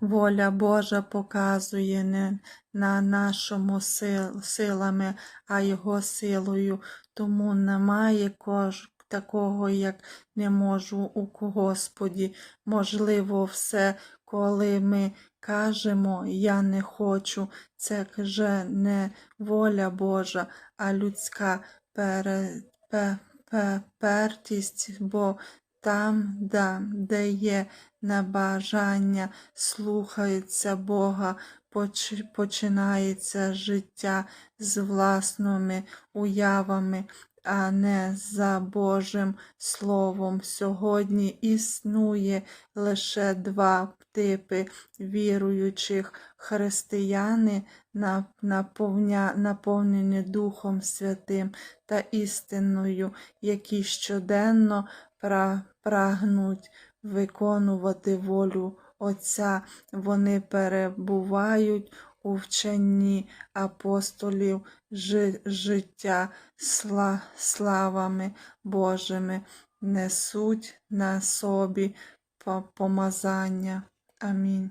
воля Божа показує не на нашому сил, силами, а Його силою. Тому немає кож, такого, як не можу у Господі. Можливо, все, коли ми кажемо Я не хочу, це вже не воля Божа, а людська пере, пе, пе, пертість, бо там, да, де є небажання, слухається Бога, починається життя з власними уявами, а не за Божим Словом. Сьогодні існує лише два типи віруючих християни, наповнені Духом Святим та істиною, які щоденно прагнуть виконувати волю Отця. Вони перебувають у вченні апостолів жи- життя сла, славами Божими, несуть на собі помазання. Амінь.